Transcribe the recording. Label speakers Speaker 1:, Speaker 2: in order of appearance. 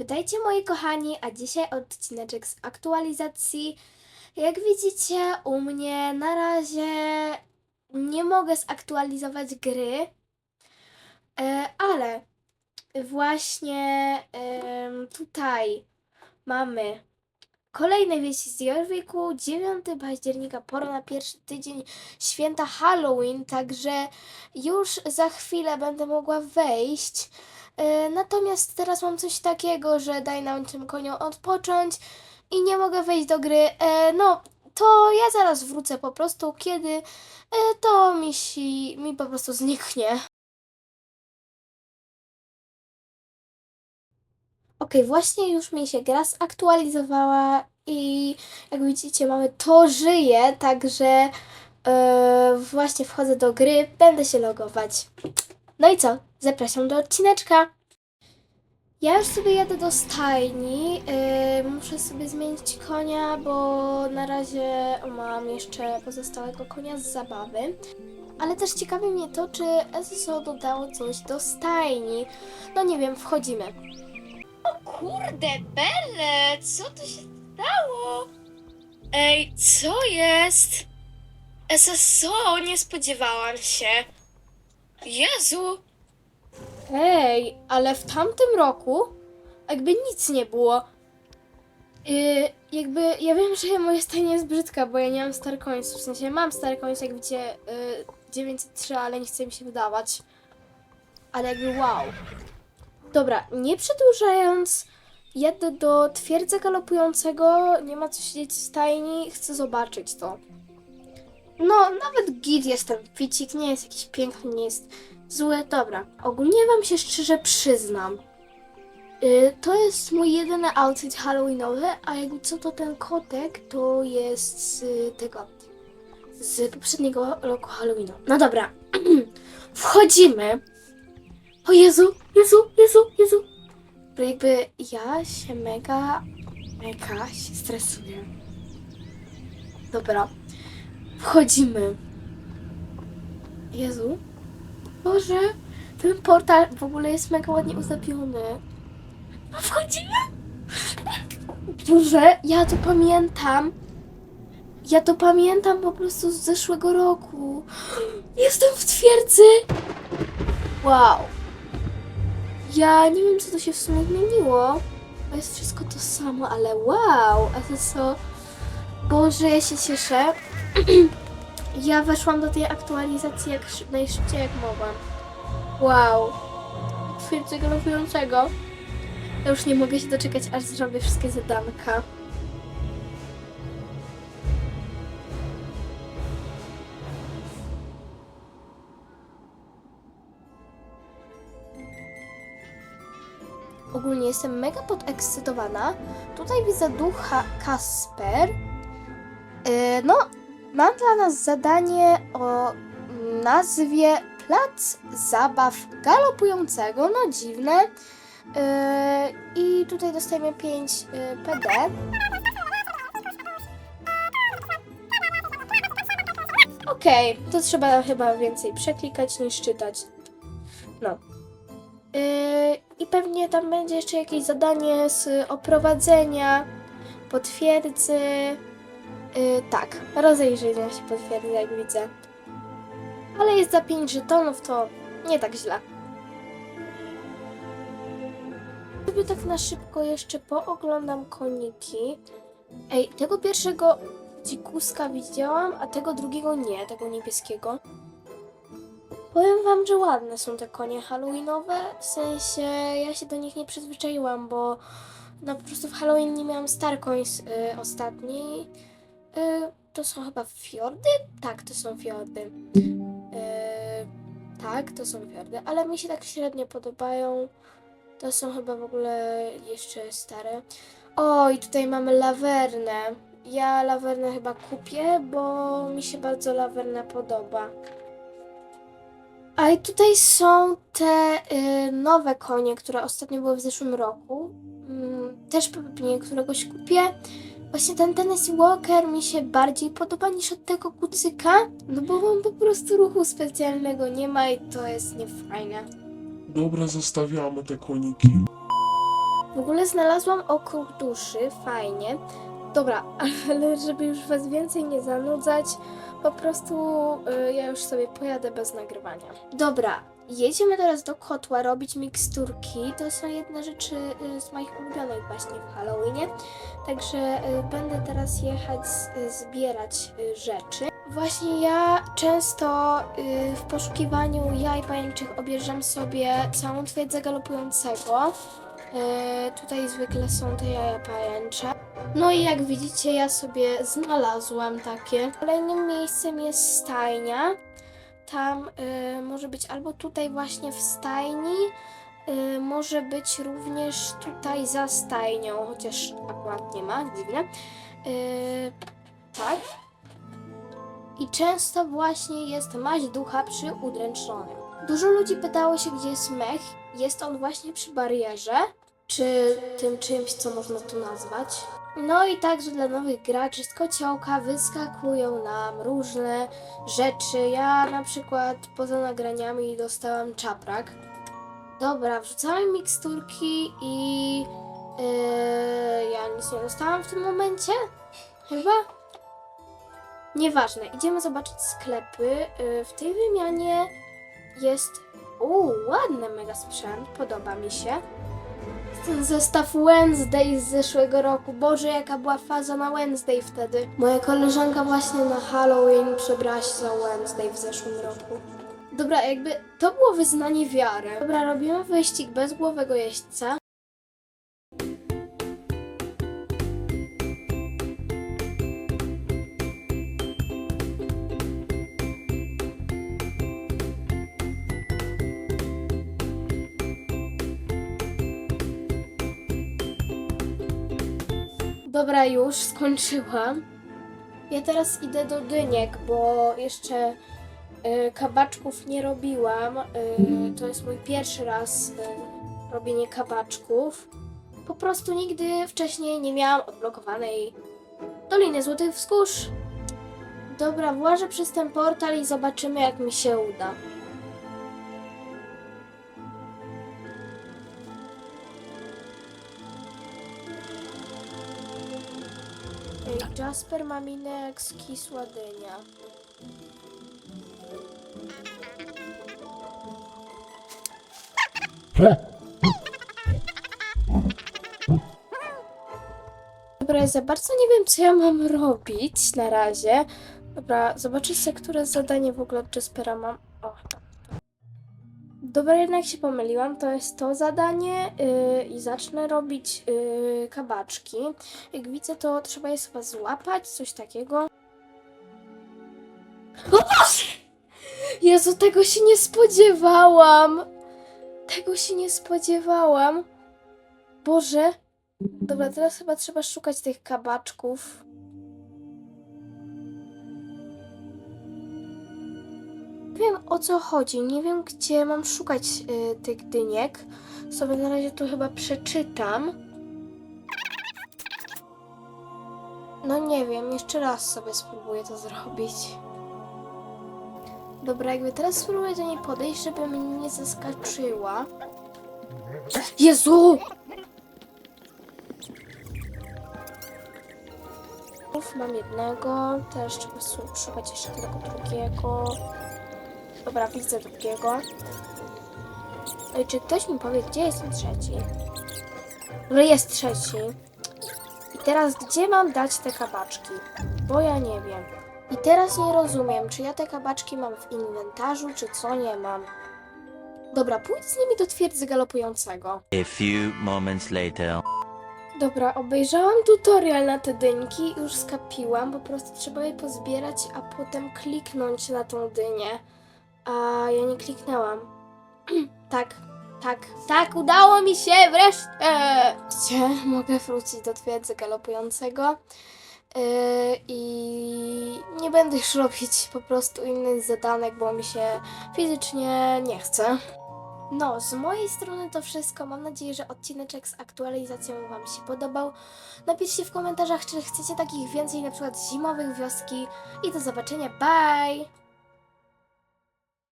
Speaker 1: Witajcie moi kochani, a dzisiaj odcineczek z aktualizacji. Jak widzicie u mnie na razie nie mogę zaktualizować gry, e, ale właśnie tutaj mamy kolejne wieści z Jorwiku, 9 października, pora na pierwszy tydzień święta Halloween, także już za chwilę będę mogła wejść. E, Natomiast teraz mam coś takiego, że daj nam tym koniom odpocząć i nie mogę wejść do gry. E, no, to ja zaraz wrócę po prostu, kiedy e, to mi, si, mi po prostu zniknie. Okej, właśnie już mi się gra zaktualizowała i jak widzicie mamy to żyje, także e, właśnie wchodzę do gry, będę się logować. No i co? Zapraszam do odcineczka. Ja już sobie jadę do stajni. Yy, muszę sobie zmienić konia, bo na razie mam jeszcze pozostałego konia z zabawy. Ale też ciekawi mnie to, czy SSO dodało coś do stajni. No nie wiem, wchodzimy. O kurde, Belle, co tu się stało? Ej, co jest? SSO, nie spodziewałam się. Jezu! Ej, ale w tamtym roku jakby nic nie było. Yy, jakby ja wiem, że moje stajnie jest brzydka, bo ja nie mam Star Coins. W sensie mam Star Coins, jak widzicie, yy, 903, ale nie chce mi się wydawać. Ale jakby wow. Dobra, nie przedłużając, jadę do twierdza galopującego. Nie ma co siedzieć w stajni, chcę zobaczyć to. No, nawet git jest ten ficik, nie jest jakiś piękny, nie jest zły. Dobra, ogólnie wam się szczerze przyznam. Y, to jest mój jedyny outfit halloweenowy, a jakby co to ten kotek, to jest z tego, z poprzedniego roku Halloweenu. No dobra, wchodzimy. O Jezu, Jezu, Jezu, Jezu. To jakby ja się mega, mega się stresuję. Dobra, wchodzimy. Jezu. Boże, ten portal w ogóle jest mega ładnie uzdobiony. No wchodzimy? Boże, ja to pamiętam. Ja to pamiętam po prostu z zeszłego roku. Jestem w twierdzy. Wow. Ja nie wiem, co to się w sumie zmieniło. To jest wszystko to samo, ale wow. A to co? Boże, ja się cieszę. Ja weszłam do tej aktualizacji jak szy- najszybciej jak mogłam. Wow. Twierdzę galopującego. Ja już nie mogę się doczekać, aż zrobię wszystkie zadanka. Ogólnie jestem mega podekscytowana. Tutaj widzę ducha Kasper. Yy, no, Mam dla nas zadanie o nazwie Plac Zabaw Galopującego. No dziwne. Yy, I tutaj dostajemy 5 yy, PD. Okej, to trzeba chyba więcej przeklikać niż czytać. No. Yy, I pewnie tam będzie jeszcze jakieś zadanie z oprowadzenia, potwierdzy. Yy, tak, rozejrzenia się potwierdza, jak widzę. Ale jest za 5 żetonów, to nie tak źle. Sobie tak na szybko jeszcze pooglądam koniki. Ej, tego pierwszego dzikuska widziałam, a tego drugiego nie, tego niebieskiego. Powiem wam, że ładne są te konie halloweenowe, w sensie ja się do nich nie przyzwyczaiłam, bo no po prostu w Halloween nie miałam Star Coins y, ostatni. To są chyba fiordy? Tak, to są fiordy. Y, tak, to są fiordy, ale mi się tak średnio podobają. To są chyba w ogóle jeszcze stare. O, i tutaj mamy lawernę. Ja lawernę chyba kupię, bo mi się bardzo lawerna podoba. A i tutaj są te y, nowe konie, które ostatnio były w zeszłym roku. Mm, też pewnie któregoś kupię. Właśnie ten Tennessee Walker mi się bardziej podoba niż od tego kucyka, no bo on po prostu ruchu specjalnego nie ma i to jest niefajne.
Speaker 2: Dobra, zostawiamy te koniki.
Speaker 1: W ogóle znalazłam okrąg duszy, fajnie. Dobra, ale żeby już was więcej nie zanudzać, po prostu y, ja już sobie pojadę bez nagrywania. Dobra, jedziemy teraz do kotła robić miksturki. To są jedne rzeczy y, z moich ulubionych właśnie w Halloweenie. Także y, będę teraz jechać y, zbierać rzeczy. Właśnie ja często w poszukiwaniu jaj pajęczych obierzam sobie całą twierdzę galopującego. Tutaj zwykle są te jaja pajęcze. No i jak widzicie, ja sobie znalazłam takie. Kolejnym miejscem jest stajnia. Tam y, może być albo tutaj właśnie w stajni, y, może być również tutaj za stajnią, chociaż akurat nie ma, dziwne. Y, tak. I często właśnie jest maź ducha przy udręczonym. Dużo ludzi pytało się, gdzie jest mech. Jest on właśnie przy barierze, czy tym czymś, co można tu nazwać. No i także dla nowych graczy z kociołka wyskakują nam różne rzeczy. Ja na przykład poza nagraniami dostałam czaprak. Dobra, wrzucamy miksturki i yy, ja nic nie dostałam w tym momencie. Chyba? Nieważne, idziemy zobaczyć sklepy. Yy, w tej wymianie jest. Uuu, ładny mega sprzęt, podoba mi się. Ten zestaw Wednesday z zeszłego roku. Boże, jaka była faza na Wednesday wtedy. Moja koleżanka właśnie na Halloween przebrała się za Wednesday w zeszłym roku. Dobra, jakby to było wyznanie wiary. Dobra, robimy wyścig bezgłowego jeźdźca. Dobra, już skończyłam. Ja teraz idę do Dyniek, bo jeszcze y, kabaczków nie robiłam. Y, to jest mój pierwszy raz y, robienie kabaczków. Po prostu nigdy wcześniej nie miałam odblokowanej Doliny Złotych Wzgórz. Dobra, włażę przez ten portal i zobaczymy, jak mi się uda. Jasper, Maminek, skisła dynia. Dobra, ja za bardzo nie wiem, co ja mam robić na razie. Dobra, zobaczę sobie, które zadanie w ogóle od Jaspera mam. Dobra, jednak się pomyliłam. To jest to zadanie yy, i zacznę robić yy, kabaczki. Jak widzę, to trzeba je chyba złapać, coś takiego. O Boże! Jezu, tego się nie spodziewałam! Tego się nie spodziewałam. Boże. Dobra, teraz chyba trzeba szukać tych kabaczków. Wiem o co chodzi, nie wiem gdzie mam szukać y, tych dyniek. Sobie na razie tu chyba przeczytam. No nie wiem, jeszcze raz sobie spróbuję to zrobić. Dobra, jakby teraz spróbuję do niej podejść, żeby mnie nie zaskoczyła. Jezu! Mam jednego, teraz trzeba szukać jeszcze tego drugiego. Dobra, widzę drugiego. Ej, czy ktoś mi powie, gdzie jest ten trzeci? Dobra, jest trzeci. I teraz gdzie mam dać te kabaczki? Bo ja nie wiem. I teraz nie rozumiem, czy ja te kabaczki mam w inwentarzu, czy co nie mam. Dobra, pójdź z nimi do twierdzy galopującego.
Speaker 2: A few moments later.
Speaker 1: Dobra, obejrzałam tutorial na te dynki i już skapiłam. Po prostu trzeba je pozbierać, a potem kliknąć na tą dynię. A ja nie kliknęłam. tak, tak, tak, udało mi się wreszcie! Gdzie mogę wrócić do twierdzy galopującego. Yy, I nie będę już robić po prostu innych zadanek, bo mi się fizycznie nie chce. No, z mojej strony to wszystko. Mam nadzieję, że odcineczek z aktualizacją Wam się podobał. Napiszcie w komentarzach, czy chcecie takich więcej, na przykład zimowych wioski. I do zobaczenia. Bye!